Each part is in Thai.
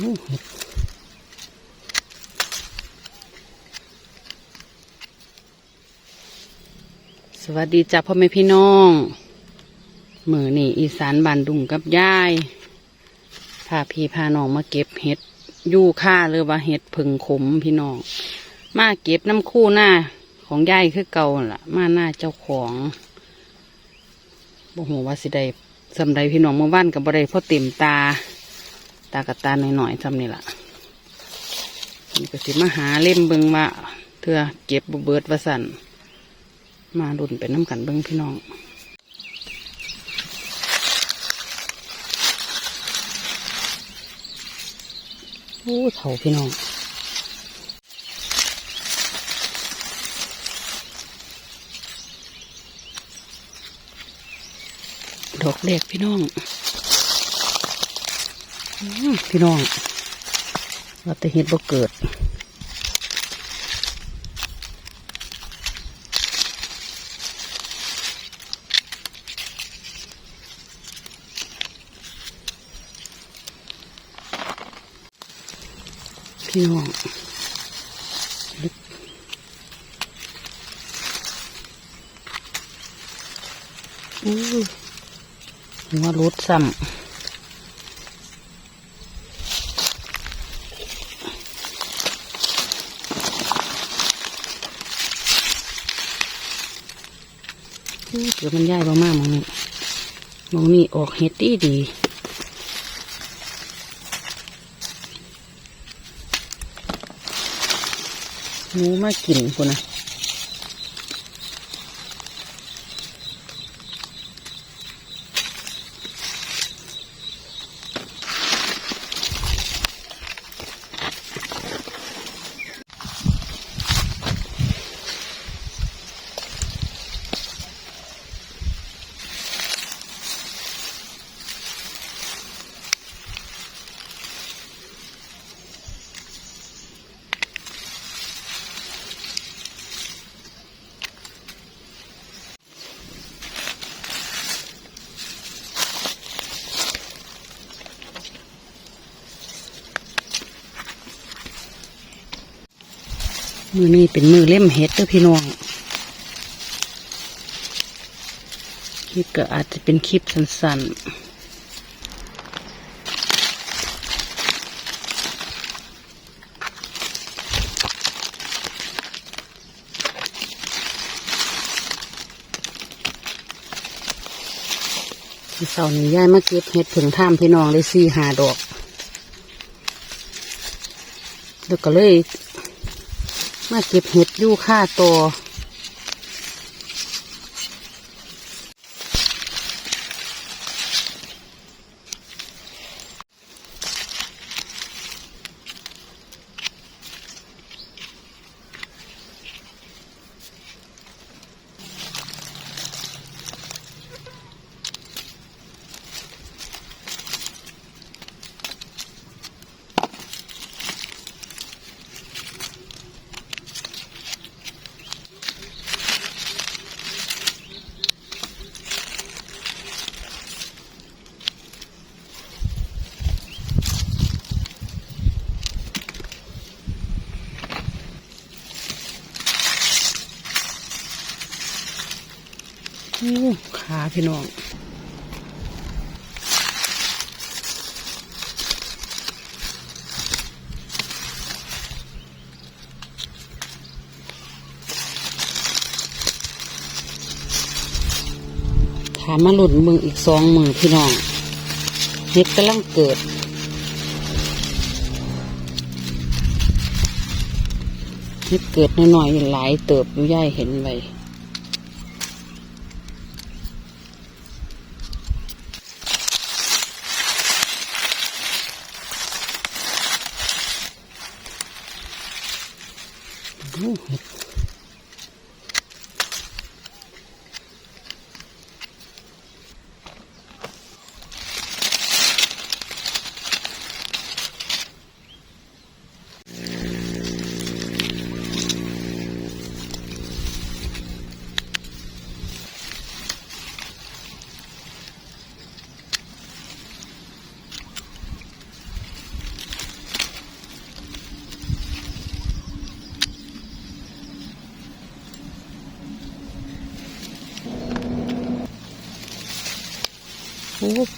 สวัสดีจ้าพ่อแม่พี่น้องมือนี่อีสานบานดุงกับยายพาพี่พาน้องมาเก็บเห็ดยู่ค่าหรือว่าเห็ดผึ่งขมพี่น้อง มาเก็บน้ำคู่หน้าของยายคือเก่าล่ะ มาหน้าเจ้าของบ่หูว่าสิได้สำใดพี่น้องเมื่อวานกับบ่ได้พราะเต็มตา ตากับตาหน่อยๆจำนี่ล่ะนี่ก็สิมาหาเล่มเบิงว่าเธอเก็บบเบิดวสันมาดุนไปน้ำกันเบิงพี่น้องโอ้เถาพี่น้องดอกเล็กพี่น้อง พี่น้องเราแต่เห็ดบ่เกิดพี่น้องอู้หัวรถซ้ำ อู้เกิดมันย่ายบ่มากมองนี้มองนี้ออกเห็ดดีดีหนูมากินคนนะ มือนี้เป็นมือเล่มเห็ดเด้อพี่น้องคลิปก็อาจจะเป็นคลิปสั้นๆที่เสาร์นี้ย้ายมาเก็บเห็ดผึ่งท่ามพี่น้องเลยสี่หาดอก แล้วก็เลย มาเก็บเห็ดยู่ค่าตัว ขาพี่น้องถามมาหลุดมืออีกสองมือพี่น้องเห็ดกำลังเกิดเห็ดเกิดน้อยๆหลายเติบอยู่ย่ายเห็นไว้ อู้เห็ด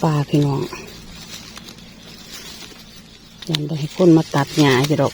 ปลาพี่น้องยันได้ให้คนมาตัดหญ้าพี่ดอก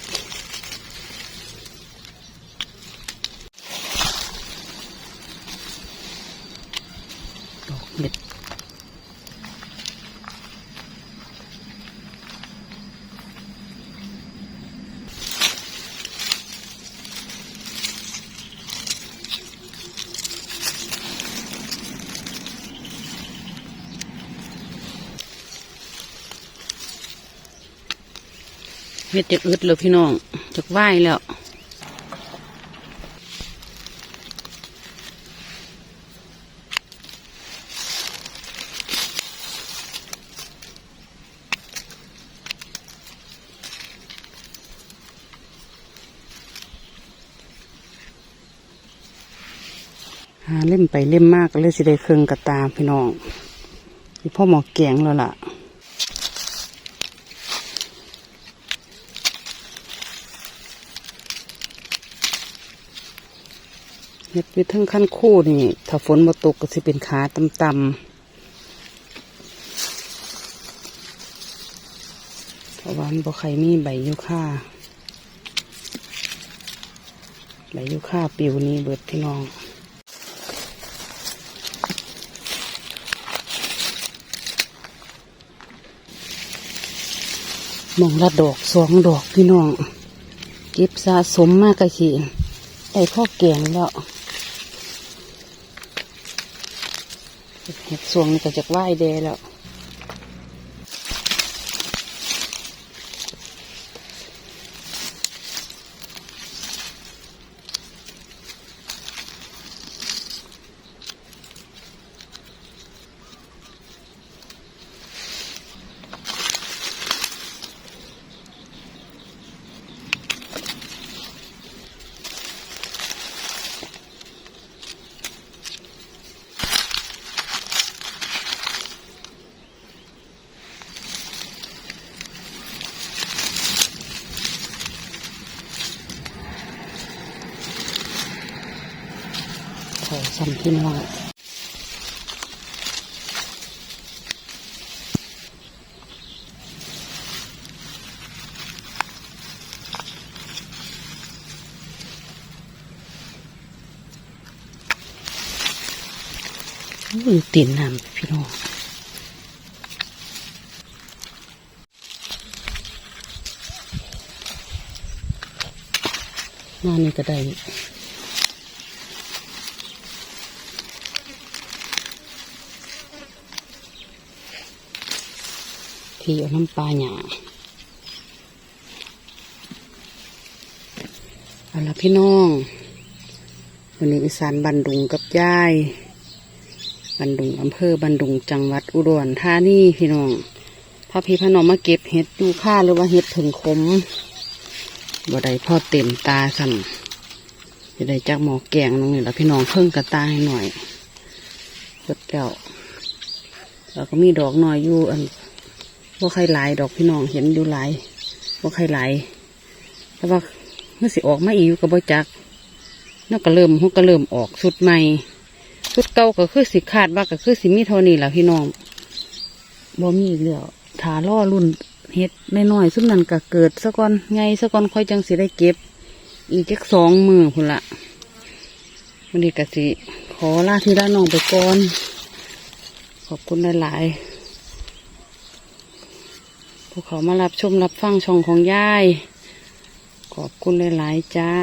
เห็ดจะอึดเลยพี่น้องจะไหวแล้วหาเล่มไปเล่มมากก็เลยสิได้เครื่องกระตาพี่น้องพี่พ่อหมอแกงแล้วล่ะ เห็ดวิทั้งขั้นคู่นี่ ถ้าฝนมาตกก็สิเป็นขาต่ำๆเพราะว่ามันบ่ใครมีใบยูค่าใบยูค่าปิวนี้เบิดพี่น้องมองละดอกสองดอกพี่น้อง เก็บสะสมมากกะขีได้พ่อแกงแล้ว เห็ดสวงนี่ก็จะไหว้เดแล้ว ขอสัมพี่น้องอุ้ยตีนน้ำพี่น้องหน้านี่ก็ได้ ที่เอาน้ำปลาหยาเอาละพี่น้อง วันนี้อีสานบันดุงกับย่าย บันดุงอำเภอบันดุงจังหวัดอุดรธานีพี่น้องพาพี่พาน้องมาเก็บเห็ดดูค่าหรือว่าเห็ดถึงขมบ่ได้พ่อเต็มตาสั่นจะได้จากหมอแกงตรงนี้แล้วพี่น้องเพิ่งกระตาให้หน่อยเบิดแล้วแล้วก็มีดอกหน่อยอยู่อัน ว่าใครหลายดอกพี่น้องเห็นอยู่หลายว่าใครหลายแต่ว่าเมื่อสิออกมาอีกกับบ่จักนั่นก็เริ่มฮุกก็เริ่มออกสุดใหม่สุดเก่าก็คือสิขาดว่าก็คือสิมีเท่านี้แหละพี่น้องบ่มีอีกแล้วถาล่อรุ่นเฮ็ดน้อยๆซึ่งนั่นก็เกิดซะก่อนไงซะก่อนค่อยจังสิได้เก็บ อีกจักสองมือพุ่นละวันนี้ก็สิขอลาที่ด้านน้องไปก่อน ขอบคุณหลายๆ ผู้เขามารับชมรับฟังช่องของยาย ขอบคุณหลาย ๆ จ้า